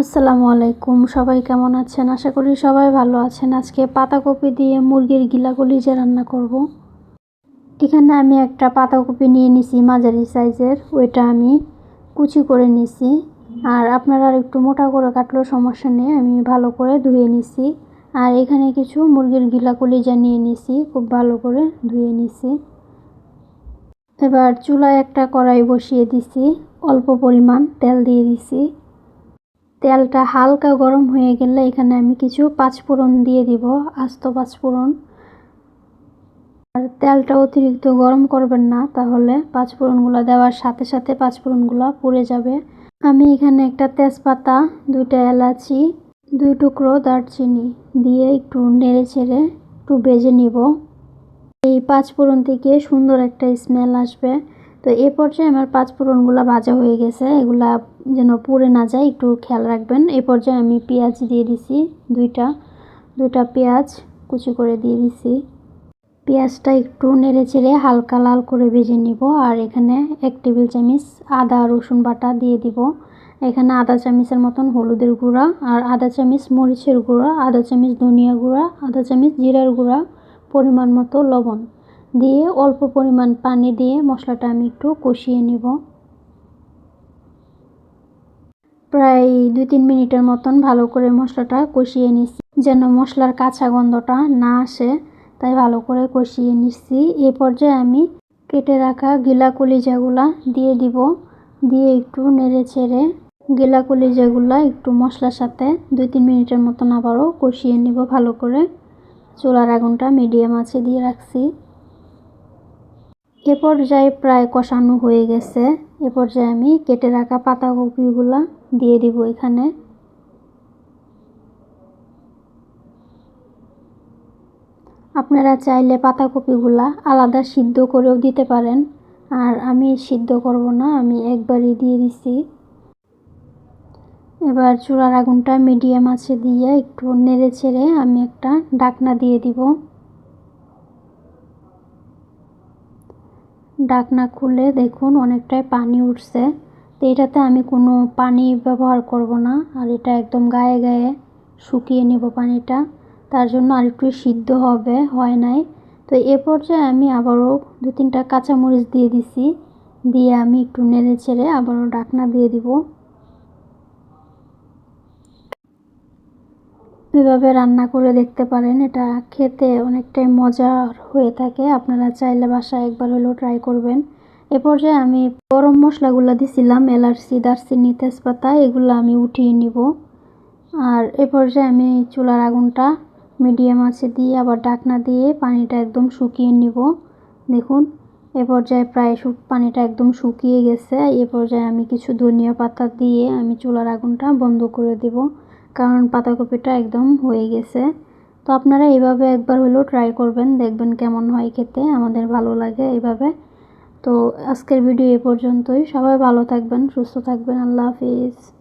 আসসালামু আলাইকুম। সবাই কেমন আছেন? আশা করি সবাই ভালো আছেন। আজকে পাতাকপি দিয়ে মুরগির গিলা যে রান্না করব। এখানে আমি একটা পাতাকপি নিয়ে নিছি মাঝারি সাইজের। ওইটা আমি কুচি করে নিছি। আর আপনারা আর একটু মোটা করে কাটলেও সমস্যা নেই। আমি ভালো করে ধুয়ে নিছি। আর এখানে কিছু মুরগির গিলা কলিজা নিয়ে নিছি, খুব ভালো করে ধুয়ে নিছি। এবার চুলায় একটা কড়াই বসিয়ে দিছি। অল্প পরিমাণ তেল দিয়ে দিছি। তেলটা হালকা গরম হয়ে গেলে এখানে আমি কিছু পাঁচফোড়ন দিয়ে দিব, আস্ত পাঁচফোড়ন আর তেলটা অতিরিক্ত গরম করবেন না, তাহলে পাঁচফোড়নগুলো দেওয়ার সাথে সাথে পাঁচফোড়নগুলো পুড়ে যাবে। আমি এখানে একটা তেজপাতা, দুইটা এলাচি, দুই টুকরো দারচিনি দিয়ে একটু নেড়ে ছেড়ে একটু ভেজে নিব। এই পাঁচফোড়ন থেকে সুন্দর একটা স্মেল আসবে। তো এ পর্যায়ে আমার পাঁচ ফোড়নগুলো ভাজা হয়ে গেছে। এগুলা যেন পুড়ে না যায়, একটু খেয়াল রাখবেন। এ পর্যায়ে আমি পেঁয়াজ দিয়ে দিছি, দুইটা। দুইটা পেঁয়াজ কুচি করে দিয়ে দিছি। পেঁয়াজটা একটু নেড়ে চেড়ে হালকা লাল করে ভেজে নিব, আর এখানে এক টেবিল চামচ আদা রসুন বাটা দিয়ে দিব। এখানে আধা চামচের মতন হলুদের গুঁড়া, আর আধা চামচ মরিচের গুঁড়া আধা চামচ ধনিয়া গুঁড়া আধা চামচ জিরার গুঁড়া, পরিমাণ মতো লবণ। দিয়ে অল্প পরিমাণ পানি দিয়ে মশলাটা আমি একটু কষিয়ে নেব। প্রায় দুই তিন মিনিটের মতন ভালো করে মশলাটা কষিয়ে নিচ্ছি। যেন মশলার কাঁচা গন্ধটা না আসে, তাই ভালো করে কষিয়ে নিচ্ছি। এই পর্যায়ে আমি কেটে রাখা গিলা কলিজাগুলা দিয়ে দিব, দিয়ে একটু নেড়ে ছেড়ে গিলা কলিজাগুলা একটু মশলার সাথে দুই তিন মিনিটের মতন আবারও কষিয়ে নিব ভালো করে। চুলার আগুনটা মিডিয়াম আছে দিয়ে রাখছি। এ পর্যায়ে প্রায় কষানো হয়ে গেছে। এ পর্যায়ে আমি কেটে রাখা পাতাকপিগুলা দিয়ে দিব এখানে। আপনারা চাইলে পাতাকপিগুলা আলাদা সিদ্ধ করেও দিতে পারেন। আর আমি সিদ্ধ করব না, আমি একবারই দিয়ে দিছি। এবার চুলার আগুনটা মিডিয়াম আছে দিয়ে একটু নেড়ে ছেড়ে আমি একটা ডাকনা দিয়ে দিব। ডাকনা খুলে দেখুন, অনেকটাই পানি উঠছে। তো এটাতে আমি কোনো পানি ব্যবহার করব না, আর এটা একদম গায়ে গায়ে শুকিয়ে নেব পানিটা। তার জন্য আর একটু সিদ্ধ হবে, হয় নাই। তো এ পর্যায়ে আমি আবারও দু তিনটা কাঁচামরিচ দিয়ে দিছি, দিয়ে আমি একটু নেড়ে ছেড়ে আবারও ডাকনা দিয়ে দিব। এভাবে রান্না করে দেখতে পারেন, এটা খেতে অনেকটাই মজার হয়ে থাকে। আপনারা চাইলে বাসায় একবার হলেও ট্রাই করবেন। এ পর্যায়ে আমি গরম মশলাগুলো দিছিলাম, এলাচি, দারচিনি, তেজপাতা, এগুলো আমি উঠিয়ে নিব। আর এ পর্যায়ে আমি চুলার আগুনটা মিডিয়াম আছে দিয়ে আবার ডাকনা দিয়ে পানিটা একদম শুকিয়ে নিব। দেখুন, এ পর্যায়ে প্রায় পানিটা একদম শুকিয়ে গেছে। এ পর্যায়ে আমি কিছু ধনিয়া পাতা দিয়ে আমি চুলার আগুনটা বন্ধ করে দিব। কারণ পাতাকপিটা একদম হয়ে গেছে। তো আপনারা এইভাবে একবার হলেও ট্রাই করবেন, দেখবেন কেমন হয় খেতে, আমাদের ভালো লাগে এইভাবে। তো আজকের ভিডিও এ পর্যন্তই। সবাই ভালো থাকবেন, সুস্থ থাকবেন। আল্লাহ হাফিজ।